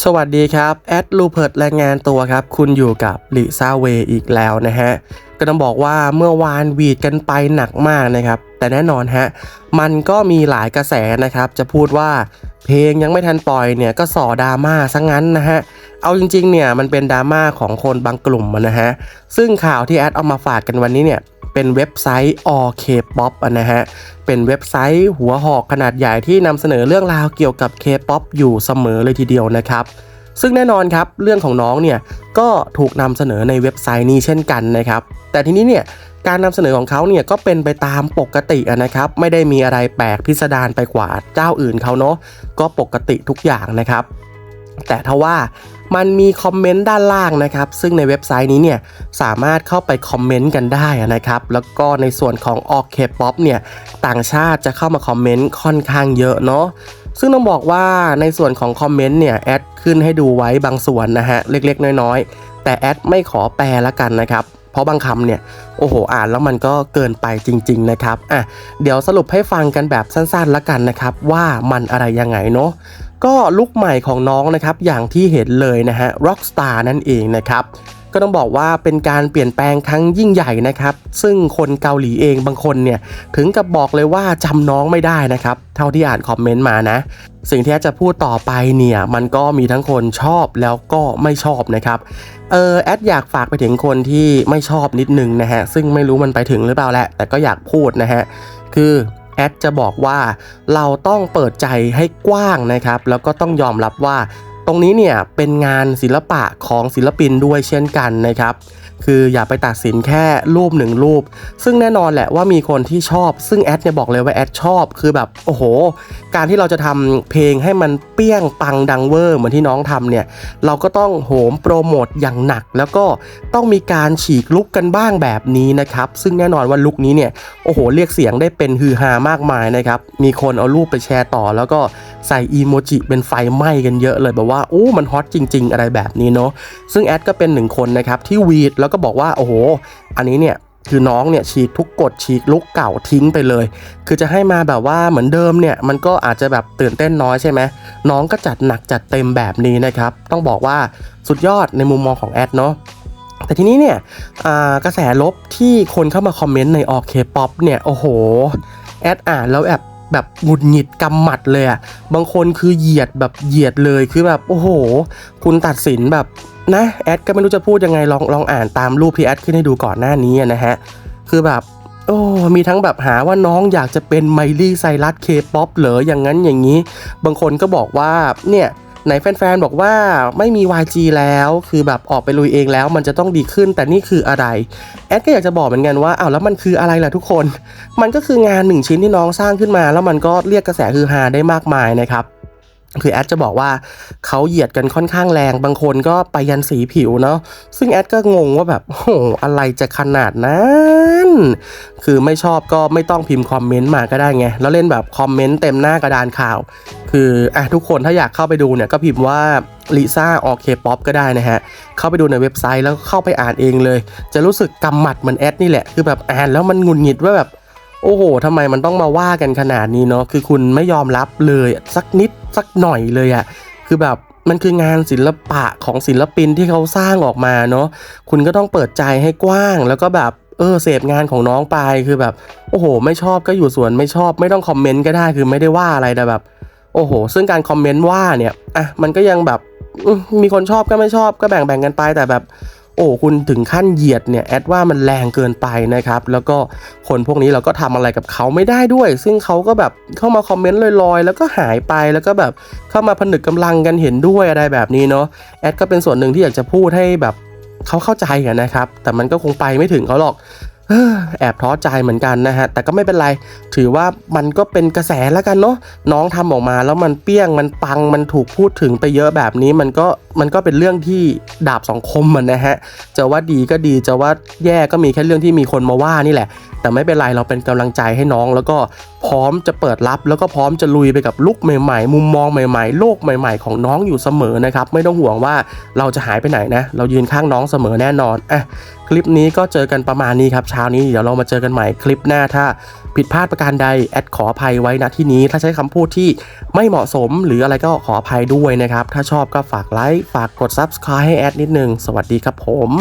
สวัสดีครับแอดลูเพิร์ดรายงานตัวครับ คุณอยู่กับลิซาเวอีกแล้วนะฮะ ก็ต้องบอกว่าเมื่อวานวีดกันไปหนักมากนะครับ แต่แน่นอนฮะ มันก็มีหลายกระแสนะครับ จะพูดว่าเพลงยังไม่ทันปล่อยเนี่ยก็ส่อดราม่าซะงั้นนะฮะ เอาจริงๆเนี่ยมันเป็นดราม่าของคนบางกลุ่มนะฮะ ซึ่งข่าวที่แอดเอามาฝากกันวันนี้เนี่ย เป็นเว็บไซต์ All K-pop อะนะฮะ เป็นเว็บไซต์หัวหอกขนาดใหญ่ที่นำเสนอเรื่องราวเกี่ยวกับ K-pop อยู่เสมอเลยทีเดียวนะครับซึ่งแน่นอนครับเรื่องของน้องเนี่ยก็ถูกนำเสนอในเว็บไซต์นี้เช่นกันนะครับ แต่ทีนี้เนี่ยการนำเสนอของเขาเนี่ยก็เป็นไปตามปกตินะครับ ไม่ได้มีอะไรแปลกพิสดารไปกว่าเจ้าอื่นเขาเนาะก็ปกติทุกอย่างนะครับ แต่ทว่า มันมีคอมเมนต์ด้านล่างนะครับ ซึ่งในเว็บไซต์นี้เนี่ยสามารถเข้าไปคอมเมนต์กันได้นะครับ แล้วก็ในส่วนของ o k p o p เนี่ยต่างชาติจะเข้ามาคอมเมนต์ค่อนข้างเยอะเนาะซึ่งต้องบอกว่าในส่วนของคอมเมนต์เนี่ยแอดขึ้นให้ดูไว้บางส่วนนะฮะเล็กๆ น้อยๆ แต่แอดไม่ขอแปลละกันนะครับเพราะบางคำเนี่ยโอ้โหอ่านแล้วมันก็เกินไปจริง ๆนะครับอะเดี๋ยวสรุปให้ฟังกันแบบสั้นๆละกันนะครับว่ามันอะไรยังไงเนาะ ก็ลุคใหม่ของน้องนะครับอย่างที่เห็นเลยนะฮะ Rockstar นั่นเองนะครับก็ต้องบอกว่าเป็นการเปลี่ยนแปลงครั้งยิ่งใหญ่นะครับ ซึ่งคนเกาหลีเองบางคนเนี่ยถึงกับบอกเลยว่าจำน้องไม่ได้นะครับ เท่าที่อ่านคอมเมนต์มานะ สิ่งที่จะพูดต่อไปเนี่ย มันก็มีทั้งคนชอบแล้วก็ไม่ชอบนะครับ เออแอดอยากฝากไปถึงคนที่ไม่ชอบนิดนึงนะฮะ ซึ่งไม่รู้มันไปถึงหรือเปล่าแหละแต่ก็อยากพูดนะฮะ คือ แอดจะบอกว่าเราต้องเปิดใจให้กว้างนะครับ แล้วก็ต้องยอมรับว่า ตรงนี้เนี่ยเป็นงานศิลปะของศิลปินด้วยเช่นกันนะครับ คืออย่าไปตัดสินแค่รูปหนึ่งรูป ซึ่งแน่นอนแหละว่ามีคนที่ชอบ ซึ่งแอดเนี่ยบอกเลยว่าแอดชอบ คือแบบโอ้โห การที่เราจะทำเพลงให้มันเปี้ยงปังดังเวอร์เหมือนที่น้องทำเนี่ยเราก็ต้องโหมโปรโมทอย่างหนัก แล้วก็ต้องมีการฉีกลุกกันบ้างแบบนี้นะครับ ซึ่งแน่นอนว่าลุกนี้เนี่ยโอ้โหเรียกเสียงได้เป็นฮือฮามากมายนะครับมีคนเอารูปไปแชร์ต่อแล้วก็ ใส่อีโมจิเป็นไฟไหม้กันเยอะเลยแบบว่าโอ้มันฮอตจริง ๆ อะไรแบบนี้เนาะซึ่งแอดก็เป็นหนึ่งคนนะครับที่วีดแล้วก็บอกว่าโอ้โห อันนี้เนี่ยคือน้องเนี่ยฉีกทุกกฎฉีกลุกเก่าทิ้งไปเลย คือจะให้มาแบบว่าเหมือนเดิมเนี่ยมันก็อาจจะแบบตื่นเต้นน้อยใช่ไหมน้องก็จัดหนักจัดเต็มแบบนี้นะครับ ต้องบอกว่าสุดยอดในมุมมองของแอดเนาะแต่ทีนี้เนี่ยกระแสลบที่คนเข้ามาคอมเมนต์ในออเคป๊อปเนี่ย โอ้โห แอดอ่านแล้วแบบ แบบหงุดหงิดกำหมัดเลยอะบางคนคือเหยียดแบบเหยียดเลยคือแบบโอ้โห คุณตัดสินแบบนะแอดก็ไม่รู้จะพูดยังไงลองลองอ่านตามรูปที่แอดขึ้นให้ดูก่อนหน้านี้นะฮะคือแบบโอ้มีทั้งแบบหาว่าน้องอยากจะเป็นไมลี่ไซรัสเคป๊อปเหรออย่างนั้นอย่างนี้ บางคนก็บอกว่าเนี่ย ไหนแฟนๆบอกว่าไม่มี YG แล้วคือแบบออกไปลุยเองแล้ว มันจะต้องดีขึ้นแต่นี่คืออะไรแอดก็อยากจะบอกเหมือนกันว่าอ้าวแล้วมันคืออะไรล่ะทุกคน มันก็คืองานหนึ่งชิ้นที่น้องสร้างขึ้นมา แล้วมันก็เรียกกระแสฮือฮาได้มากมายนะครับ คือแอดจะบอกว่าเขาเหยียดกันค่อนข้างแรงบางคนก็ไปยันสีผิวเนาะซึ่งแอดก็งงว่าแบบโอ้โหอะไรจะขนาดนั้นคือไม่ชอบก็ไม่ต้องพิมพ์คอมเมนต์มาก็ได้ไง แล้วเล่นแบบคอมเมนต์เต็มหน้ากระดานข่าว คืออะทุกคนถ้าอยากเข้าไปดูเนี่ยก็พิมพ์ว่าลิซ่าออเคป๊อปก็ได้นะฮะ เข้าไปดูในเว็บไซต์แล้วเข้าไปอ่านเองเลย จะรู้สึกกำหมัดเหมือนแอดนี่แหละคือแบบอ่านแล้วมันงุดหงิดว่าแบบโอ้โหทำไมมันต้องมาว่ากันขนาดนี้เนาะคือคุณไม่ยอมรับเลยสักนิด สักหน่อยเลยอะคือแบบมันคืองานศิลปะของศิลปินที่เขาสร้างออกมาเนาะคุณก็ต้องเปิดใจให้กว้าง แล้วก็แบบเออเสพงานของน้องไปคือแบบ โอ้โห ไม่ชอบก็อยู่ส่วนไม่ชอบไม่ต้องคอมเมนต์ก็ได้คือไม่ได้ว่าอะไรแต่แบบ โอ้โห ซึ่งการคอมเมนต์ว่าเนี่ยอะมันก็ยังแบบมีคนชอบก็ไม่ชอบก็แบ่งแบ่งกันไปแต่แบบ โอ้คุณถึงขั้นเหยียดเนี่ยแอดว่ามันแรงเกินไปนะครับ แล้วก็คนพวกนี้เราก็ทำอะไรกับเขาไม่ได้ด้วย ซึ่งเขาก็แบบเข้ามาคอมเมนต์ลอยๆ แล้วก็หายไปแล้วก็แบบเข้ามาผนึกกำลังกันเห็นด้วยอะไรแบบนี้เนาะแอดก็เป็นส่วนหนึ่งที่อยากจะพูดให้แบบเขาเข้าใจกันนะครับ แต่มันก็คงไปไม่ถึงเขาหรอก แอบท้อใจเหมือนกันนะฮะ แต่ก็ไม่เป็นไร ถือว่ามันก็เป็นกระแสแล้วกันเนาะ น้องทำออกมาแล้วมันเปี้ยง มันปัง มันถูกพูดถึงไปเยอะแบบนี้ มันก็มันก็เป็นเรื่องที่ดาบสองคมมันนะฮะ จะว่าดีก็ดี จะว่าแย่ก็มีแค่เรื่องที่มีคนมาว่านี่แหละ แต่ไม่เป็นไร เราเป็นกำลังใจให้น้องแล้วก็ พร้อมจะเปิดรับแล้วก็พร้อมจะลุยไปกับลุกใหม่ๆ มุมมองใหม่ๆ โลกใหม่ๆ ของน้องอยู่เสมอนะครับ ไม่ต้องห่วงว่าเราจะหายไปไหนนะ เรายืนข้างน้องเสมอแน่นอนอะคลิปนี้ก็เจอกันประมาณนี้ครับเช้านี้เดี๋ยวเรามาเจอกันใหม่คลิปหน้าถ้าผิดพลาดประการใดแอดขออภัยไว้ณที่นี้ ถ้าใช้คำพูดที่ไม่เหมาะสมหรืออะไรก็ขออภัยด้วยนะครับ ถ้าชอบก็ฝากไลค์ฝากกด Subscribe ให้แอดนิดนึง สวัสดีครับผม